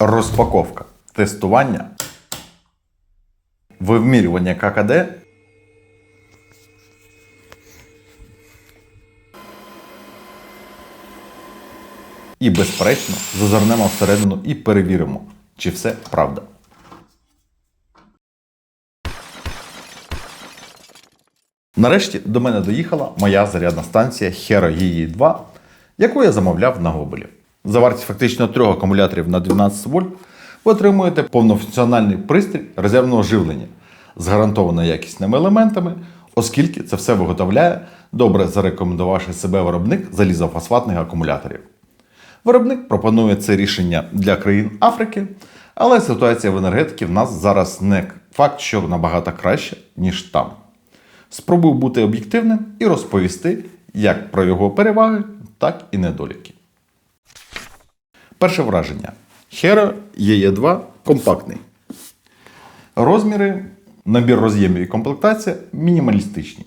Розпаковка, тестування, вимірювання ККД. І, безперечно, зазирнемо всередину і перевіримо, чи все правда. Нарешті до мене доїхала моя зарядна станція Hero EE 2, яку я замовляв на Гобелі. За вартість фактично трьох акумуляторів на 12 вольт ви отримуєте повнофункціональний пристрій резервного живлення з гарантовано якісними елементами, оскільки це все виготовляє добре зарекомендувавши себе виробник залізофосфатних акумуляторів. Виробник пропонує це рішення для країн Африки, але ситуація в енергетиці в нас зараз не факт, що набагато краще, ніж там. Спробую бути об'єктивним і розповісти як про його переваги, так і недоліки. Перше враження. Hero EE2 компактний. Розміри, набір роз'ємів і комплектація мінімалістичні.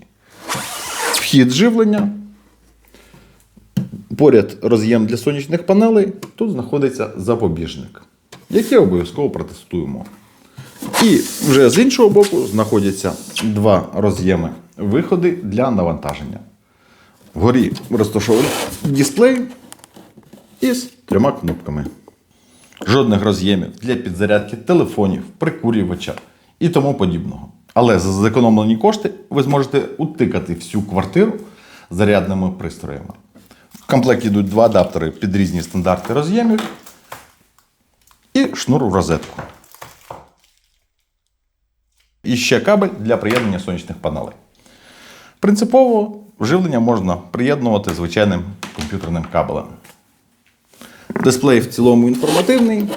Вхід живлення. Поряд роз'єм для сонячних панелей. Тут знаходиться запобіжник, який обов'язково протестуємо. І вже з іншого боку знаходяться два роз'єми виходи для навантаження. Вгорі розташований дисплей із трьома кнопками. Жодних роз'ємів для підзарядки телефонів, прикурювача і тому подібного. Але за зекономлені кошти ви зможете утикати всю квартиру зарядними пристроями. В комплекті йдуть два адаптери під різні стандарти роз'ємів і шнур в розетку. І ще кабель для приєднання сонячних панелей. Принципово живлення можна приєднувати звичайним комп'ютерним кабелем. Дисплей в цілому інформативний.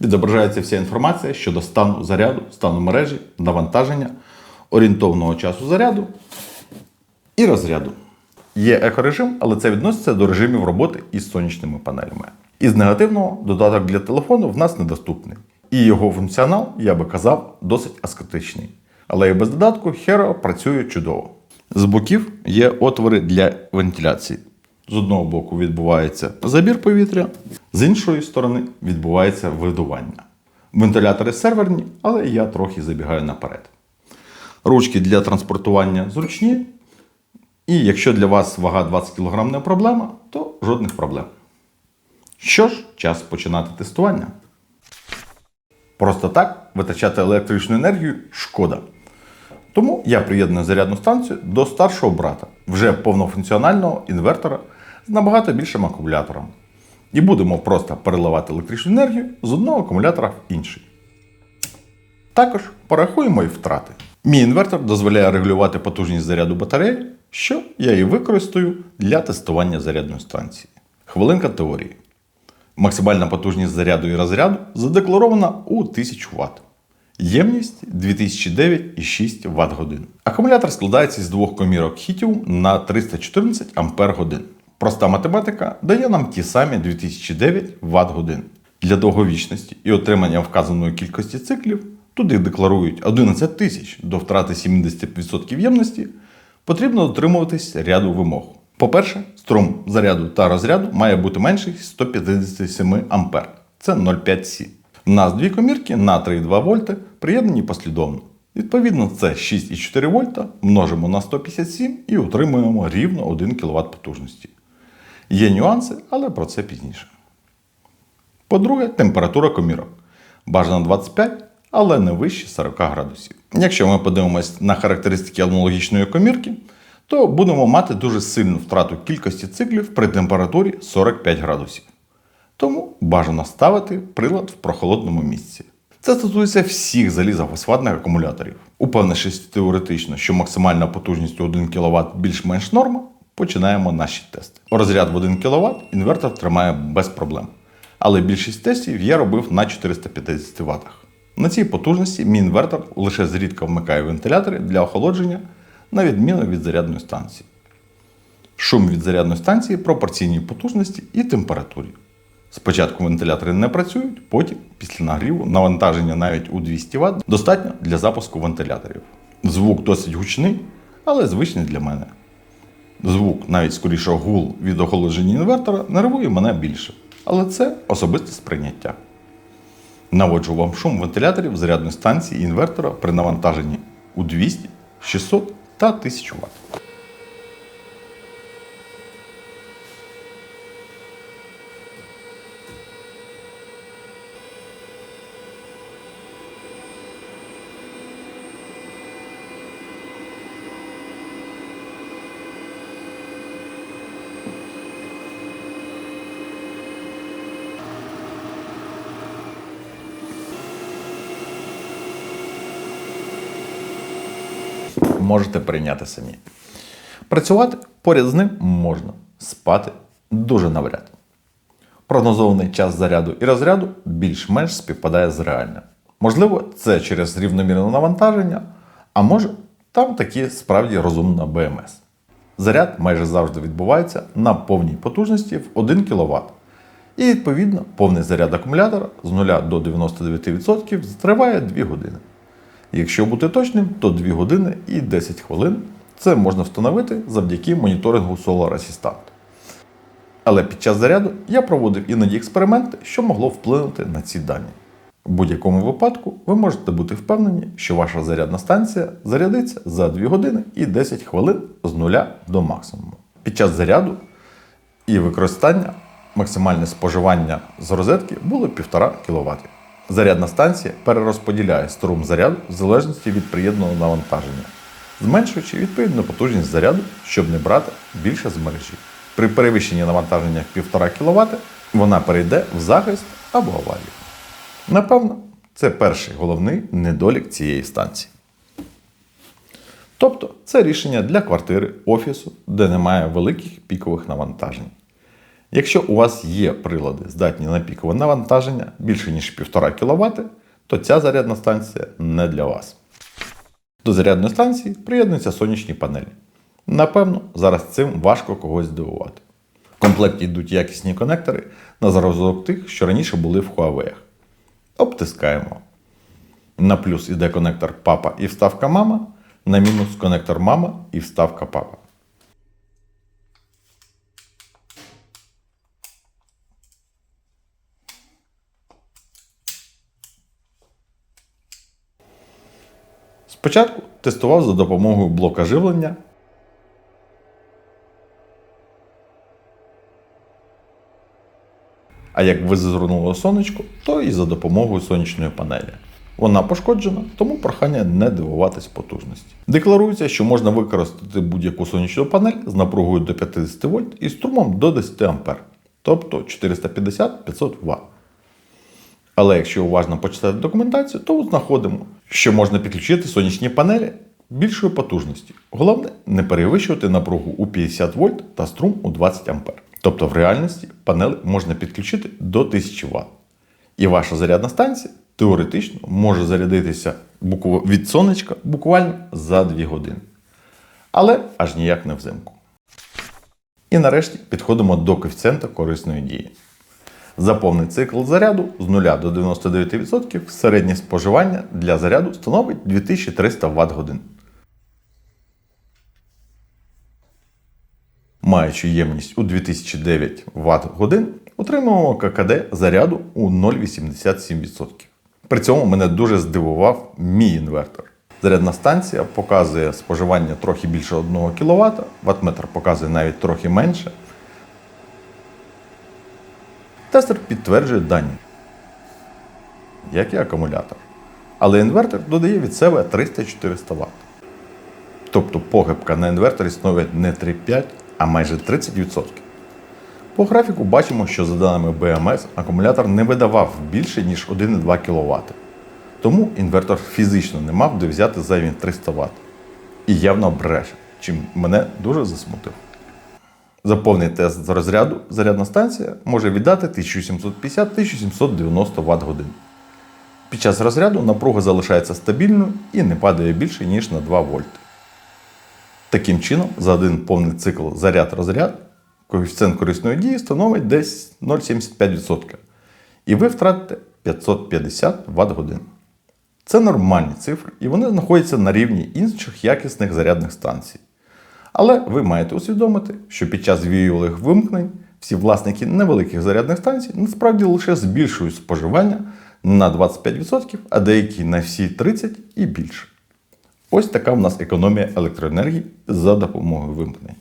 Відображається вся інформація щодо стану заряду, стану мережі, навантаження, орієнтовного часу заряду і розряду. Є екорежим, але це відноситься до режимів роботи із сонячними панелями. Із негативного додаток для телефону в нас недоступний. І його функціонал, я би казав, досить аскетичний. Але і без додатку Hero працює чудово. З боків є отвори для вентиляції. З одного боку відбувається забір повітря, з іншої сторони відбувається видування. Вентилятори серверні, але я трохи забігаю наперед. Ручки для транспортування зручні. І якщо для вас вага 20 кг не проблема, то жодних проблем. Що ж, час починати тестування. Просто так витрачати електричну енергію шкода. Тому я приєдную зарядну станцію до старшого брата, вже повнофункціонального інвертора з набагато більшим акумулятором. І будемо просто переливати електричну енергію з одного акумулятора в інший. Також порахуємо і втрати. Мій інвертор дозволяє регулювати потужність заряду батареї, що я і використаю для тестування зарядної станції. Хвилинка теорії. Максимальна потужність заряду і розряду задекларована у 1000 Вт. Ємність 2009,6 Вт годин. Акумулятор складається з двох комірок хітіум на 314 Ампер годин. Проста математика дає нам ті самі 2009 Вт годин. Для довговічності і отримання вказаної кількості циклів, туди декларують 11 тисяч до втрати 70% ємності, потрібно дотримуватись ряду вимог. По-перше, струм заряду та розряду має бути менший 157 А. Це 0,5 Сі. У нас дві комірки на 3,2 вольти приєднані послідовно. Відповідно, це 6,4 вольта множимо на 157 і отримуємо рівно 1 кВт потужності. Є нюанси, але про це пізніше. По-друге, температура комірок. Бажано 25, але не вище 40 градусів. Якщо ми подивимось на характеристики аналогічної комірки, то будемо мати дуже сильну втрату кількості циклів при температурі 45 градусів. Тому бажано ставити прилад в прохолодному місці. Це стосується всіх залізофосфатних акумуляторів. Упевнившись теоретично, що максимальна потужність у 1 кВт більш-менш норма, починаємо наші тести. Розряд в 1 кВт інвертор тримає без проблем. Але більшість тестів я робив на 450 Вт. На цій потужності мій інвертор лише зрідка вмикає вентилятори для охолодження, на відміну від зарядної станції. Шум від зарядної станції пропорційній потужності і температурі. Спочатку вентилятори не працюють, потім, після нагріву, навантаження навіть у 200 Вт достатньо для запуску вентиляторів. Звук досить гучний, але звичний для мене. Звук, навіть скоріше гул від охолодження інвертора, нервує мене більше. Але це особисте сприйняття. Наводжу вам шум вентиляторів зарядної станції інвертора при навантаженні у 200, 600 та 1000 Вт. Можете прийняти самі. Працювати поряд з ним можна, спати дуже навряд. Прогнозований час заряду і розряду більш-менш співпадає з реальним. Можливо, це через рівномірне навантаження, а може, там таки справді розумна БМС. Заряд майже завжди відбувається на повній потужності в 1 кВт. І відповідно повний заряд акумулятора з 0 до 99% триває 2 години. Якщо бути точним, то 2 години і 10 хвилин це можна встановити завдяки моніторингу Solar Assistant. Але під час заряду я проводив іноді експерименти, що могло вплинути на ці дані. В будь-якому випадку ви можете бути впевнені, що ваша зарядна станція зарядиться за 2 години і 10 хвилин з нуля до максимуму. Під час заряду і використання максимальне споживання з розетки було 1,5 кВт. Зарядна станція перерозподіляє струм заряду в залежності від приєднаного навантаження, зменшуючи відповідну потужність заряду, щоб не брати більше з мережі. При перевищенні навантаження 1,5 кВт вона перейде в захист або аварію. Напевно, це перший головний недолік цієї станції. Тобто це рішення для квартири, офісу, де немає великих пікових навантажень. Якщо у вас є прилади, здатні на пікове навантаження більше ніж 1,5 кВт, то ця зарядна станція не для вас. До зарядної станції приєднуються сонячні панелі. Напевно, зараз цим важко когось здивувати. В комплекті йдуть якісні конектори на зразок тих, що раніше були в Huawei. Обтискаємо. На плюс іде конектор папа і вставка мама, на мінус конектор мама і вставка папа. Спочатку тестував за допомогою блока живлення. А як визирнуло сонечко, то і за допомогою сонячної панелі. Вона пошкоджена, тому прохання не дивуватись потужності. Декларується, що можна використати будь-яку сонячну панель з напругою до 50 вольт і струмом до 10 А, тобто 450-500 Вт. Але якщо уважно почитати документацію, то знаходимо, що можна підключити сонячні панелі більшої потужності. Головне не перевищувати напругу у 50 вольт та струм у 20 А. Тобто в реальності панелі можна підключити до 1000 Вт. І ваша зарядна станція теоретично може зарядитися від сонечка буквально за 2 години. Але аж ніяк не взимку. І нарешті підходимо до коефіцієнта корисної дії. За повний цикл заряду з 0 до 99% середнє споживання для заряду становить 2300 Вт годин. Маючи ємність у 2009 Вт годин, отримуємо ККД заряду у 0,87%. При цьому мене дуже здивував мій інвертор. Зарядна станція показує споживання трохи більше 1 кВт, ватметр показує навіть трохи менше. Тестер підтверджує дані, як і акумулятор. Але інвертор додає від себе 300-400 Вт. Тобто похибка на інверторі становить не 3,5, а майже 30%. По графіку бачимо, що за даними BMS акумулятор не видавав більше, ніж 1,2 кВт. Тому інвертор фізично не мав де взяти зайві 300 Вт. І явно бреше, чим мене дуже засмутив. За повний тест з розряду зарядна станція може віддати 1750-1790 Вт годин. Під час розряду напруга залишається стабільною і не падає більше, ніж на 2 вольти. Таким чином, за один повний цикл заряд-розряд коефіцієнт корисної дії становить десь 0,75%. І ви втратите 550 Вт годин. Це нормальні цифри, і вони знаходяться на рівні інших якісних зарядних станцій. Але ви маєте усвідомити, що під час віювалих вимкнень всі власники невеликих зарядних станцій насправді лише збільшують споживання на 25%, а деякі на всі 30% і більше. Ось така в нас економія електроенергії за допомогою вимкнень.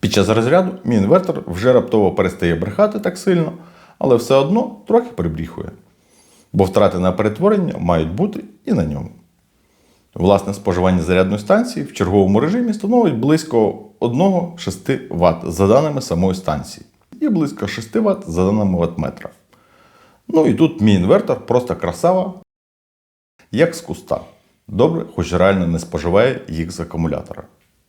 Під час розряду мій інвертор вже раптово перестає брехати так сильно, але все одно трохи прибріхує. Бо втрати на перетворення мають бути і на ньому. Власне споживання зарядної станції в черговому режимі становить близько 1-6 Вт за даними самої станції, і близько 6 Вт за даними ваттметра. Ну і тут мій інвертор просто красава, як з куста. Добре, хоч реально не споживає їх з акумулятора.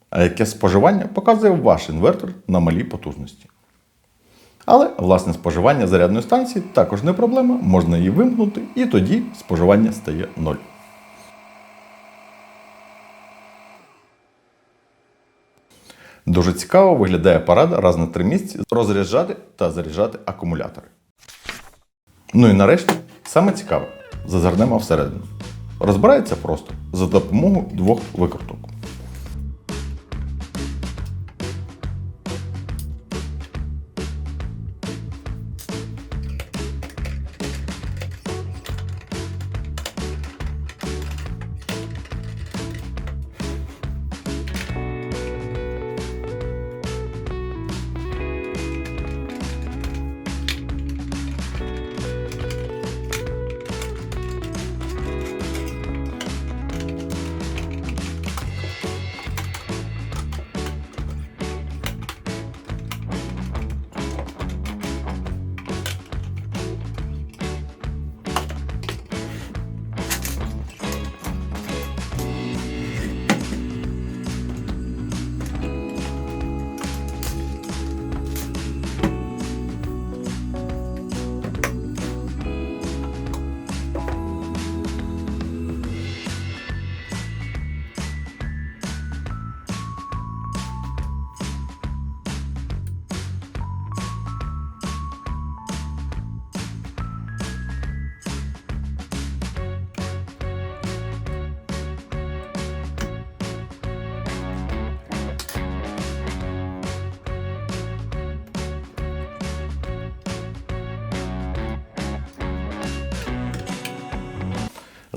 А яке споживання показує ваш інвертор на малій потужності. Але власне споживання зарядної станції також не проблема, можна її вимкнути, і тоді споживання стає 0. Дуже цікаво виглядає парада раз на три місяці розряджати та заряджати акумулятори. Ну і нарешті, саме цікаве, зазирнемо всередину. Розбирається просто за допомогою двох викруток.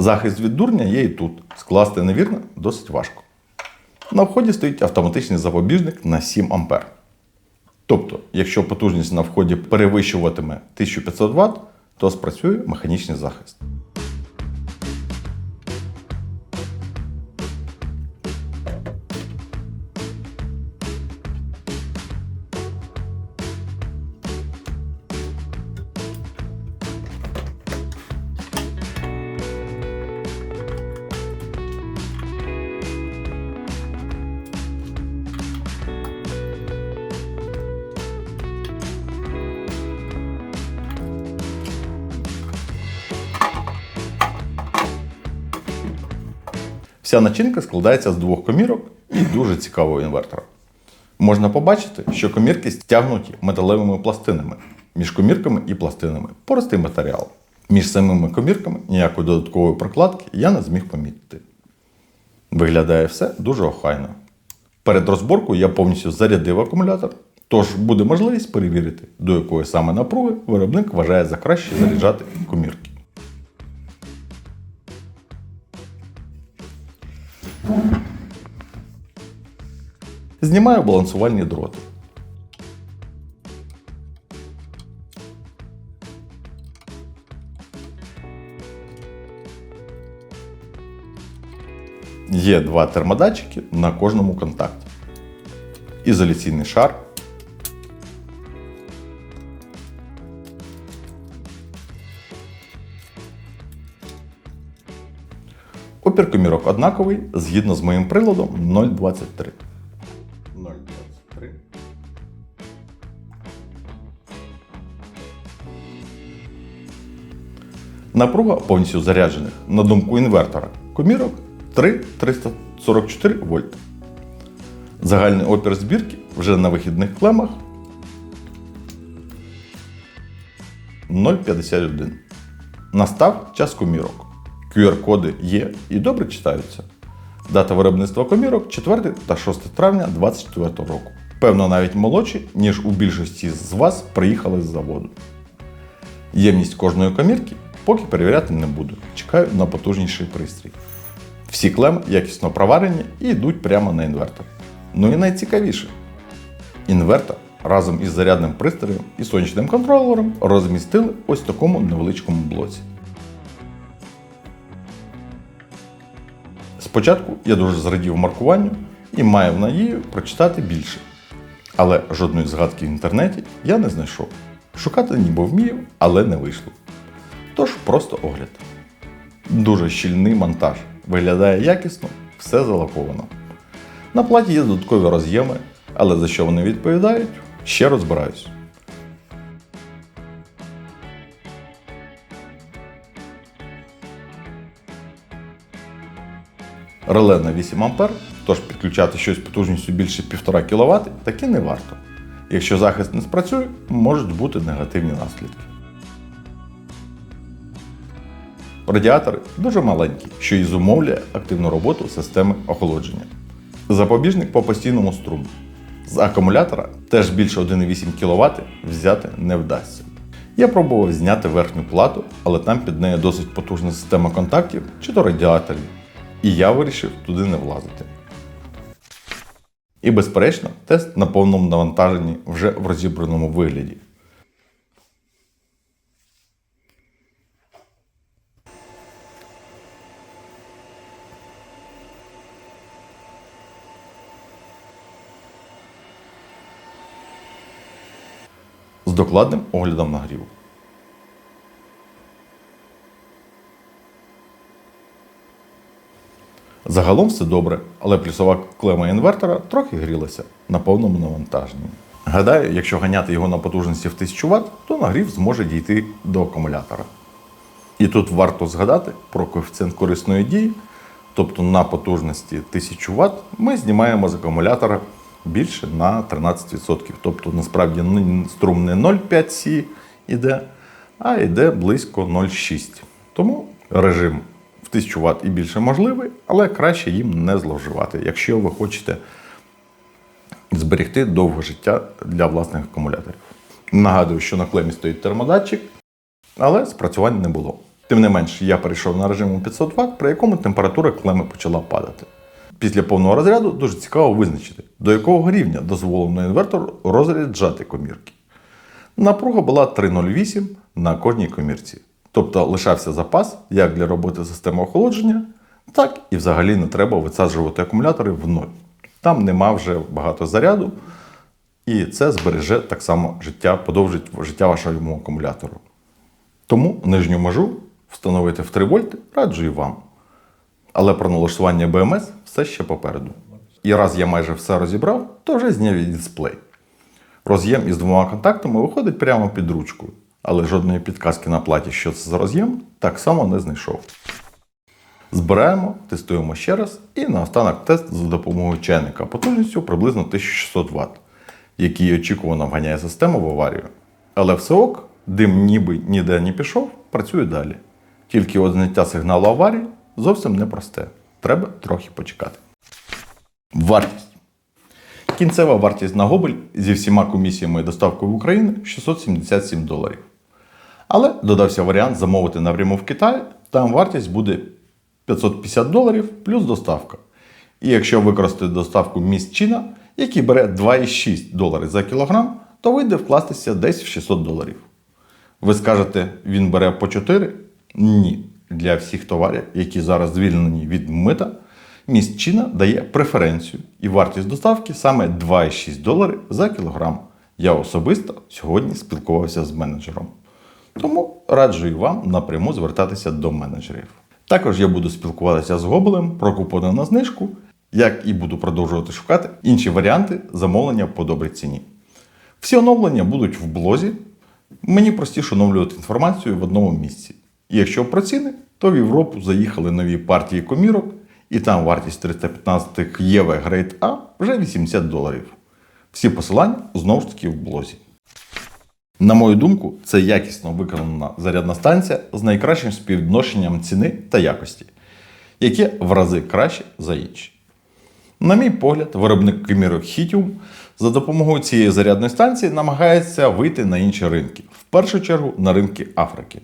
Захист від дурня є і тут. Скласти невірно досить важко. На вході стоїть автоматичний запобіжник на 7 А. Тобто, якщо потужність на вході перевищуватиме 1500 Вт, то спрацює механічний захист. Вся начинка складається з двох комірок і дуже цікавого інвертора. Можна побачити, що комірки стягнуті металевими пластинами. Між комірками і пластинами поростий матеріал. Між самими комірками ніякої додаткової прокладки я не зміг помітити. Виглядає все дуже охайно. Перед розборкою я повністю зарядив акумулятор, тож буде можливість перевірити, до якої саме напруги виробник вважає за краще заряджати комірки. Знімаю балансувальні дроти. Є два термодатчики на кожному контакті. Ізоляційний шар. Комірок однаковий згідно з моїм приладом 0,23. 0,23. Напруга повністю заряджених на думку інвертора комірок 3,344 вольт. Загальний опір збірки вже на вихідних клемах 0,51. Настав час комірок. QR-коди є і добре читаються. Дата виробництва комірок 4 та 6 травня 2024 року. Певно, навіть молодші, ніж у більшості з вас приїхали з заводу. Ємність кожної комірки поки перевіряти не буду. Чекаю на потужніший пристрій. Всі клеми якісно проварені і йдуть прямо на інвертор. Ну і найцікавіше. Інвертор разом із зарядним пристроєм і сонячним контролером розмістили ось такому невеличкому блоці. Спочатку я дуже зрадів маркуванню і маю надію прочитати більше. Але жодної згадки в інтернеті я не знайшов. Шукати ніби вмію, але не вийшло. Тож просто огляд. Дуже щільний монтаж. Виглядає якісно, все залаковано. На платі є додаткові роз'єми, але за що вони відповідають, ще розбираюсь. Реле на 8 А, тож підключати щось потужністю більше 1,5 кВт таки не варто. Якщо захист не спрацює, можуть бути негативні наслідки. Радіатори дуже маленькі, що і зумовлює активну роботу системи охолодження. Запобіжник по постійному струму. З акумулятора теж більше 1,8 кВт взяти не вдасться. Я пробував зняти верхню плату, але там під нею досить потужна система контактів чи то радіаторів. І я вирішив туди не влазити. І, безперечно, тест на повному навантаженні вже в розібраному вигляді. З докладним оглядом нагріву. Загалом все добре, але плюсова клема інвертора трохи грілася на повному навантаженні. Гадаю, якщо ганяти його на потужності в 1000 Вт, то нагрів зможе дійти до акумулятора. І тут варто згадати про коефіцієнт корисної дії, тобто на потужності 1000 Вт ми знімаємо з акумулятора більше на 13%. Тобто насправді струм не 0,5 Сі іде, а йде близько 0,6. Тому режим 1000 Вт і більше можливий, але краще їм не зловживати, якщо ви хочете зберегти довге життя для власних акумуляторів. Нагадую, що на клемі стоїть термодатчик, але спрацювань не було. Тим не менш, я перейшов на режим 500 Вт, при якому температура клеми почала падати. Після повного розряду дуже цікаво визначити, до якого рівня дозволено інвертору розряджати комірки. Напруга була 3,08 на кожній комірці. Тобто лишався запас як для роботи системи охолодження, так і взагалі не треба висаджувати акумулятори в ноль. Там нема вже багато заряду, і це збереже так само життя, подовжить життя вашому акумулятору. Тому нижню межу встановити в 3 вольти раджу і вам. Але про налаштування BMS все ще попереду. І раз я майже все розібрав, то вже зняв і дисплей. Роз'єм із двома контактами виходить прямо під ручкою, але жодної підказки на платі, що це за роз'єм, так само не знайшов. Збираємо, тестуємо ще раз і наостанок тест за допомогою чайника потужністю приблизно 1600 Вт, який очікувано вганяє систему в аварію. Але все ок, дим ніби ніде не пішов, працює далі. Тільки от зняття сигналу аварії зовсім непросте. Треба трохи почекати. Вартість. Кінцева вартість на Гобель зі всіма комісіями і доставкою в Україну 677 доларів. Але додався варіант замовити напряму в Китай, там вартість буде 550 доларів плюс доставка. І якщо використати доставку міст який бере 2,6 долари за кілограм, то вийде вкластися десь в 600 доларів. Ви скажете, він бере по 4? Ні. Для всіх товарів, які зараз звільнені від мита, міст дає преференцію і вартість доставки саме 2,6 долари за кілограм. Я особисто сьогодні спілкувався з менеджером. Тому раджу і вам напряму звертатися до менеджерів. Також я буду спілкуватися з Гобелем про купони на знижку, як і буду продовжувати шукати інші варіанти замовлення по добрій ціні. Всі оновлення будуть в блозі. Мені простіше оновлювати інформацію в одному місці. І якщо про ціни, то в Європу заїхали нові партії комірок, і там вартість 315 ЄВ Grade A вже 80 доларів. Всі посилання знову ж таки в блозі. На мою думку, це якісно виконана зарядна станція з найкращим співвідношенням ціни та якості. яке в рази краще за інші. На мій погляд, виробник комірок Hitium за допомогою цієї зарядної станції намагається вийти на інші ринки, в першу чергу на ринки Африки.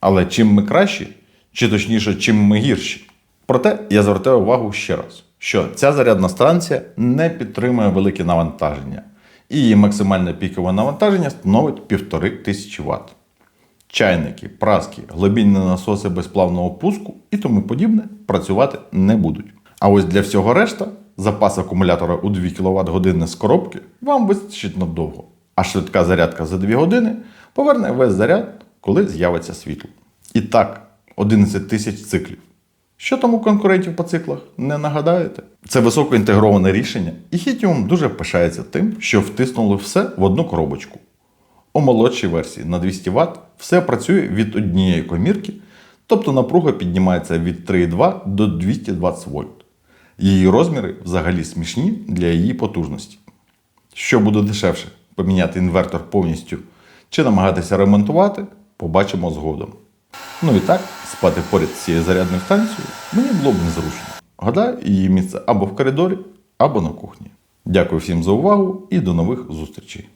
Але чим ми кращі, чи точніше, чим ми гірші. Проте я звертаю увагу ще раз, що ця зарядна станція не підтримує великі навантаження, і її максимальне пікове навантаження становить 1500 Вт. Чайники, праски, глибінні насоси безплавного пуску і тому подібне працювати не будуть. А ось для всього решта запас акумулятора у 2 кВт години з коробки вам вистачить надовго. А швидка зарядка за 2 години поверне весь заряд, коли з'явиться світло. І так, 11 тисяч циклів. Що там у конкурентів по циклах, не нагадаєте? Це високоінтегроване рішення, і Hitium дуже пишається тим, що втиснули все в одну коробочку. У молодшій версії на 200 Вт все працює від однієї комірки, тобто напруга піднімається від 3,2 до 220 вольт. Її розміри взагалі смішні для її потужності. Що буде дешевше поміняти інвертор повністю чи намагатися ремонтувати, побачимо згодом. Ну і так, спати поряд з цією зарядною станцією мені було б незручно. Гадаю, її місце або в коридорі, або на кухні. Дякую всім за увагу і до нових зустрічей.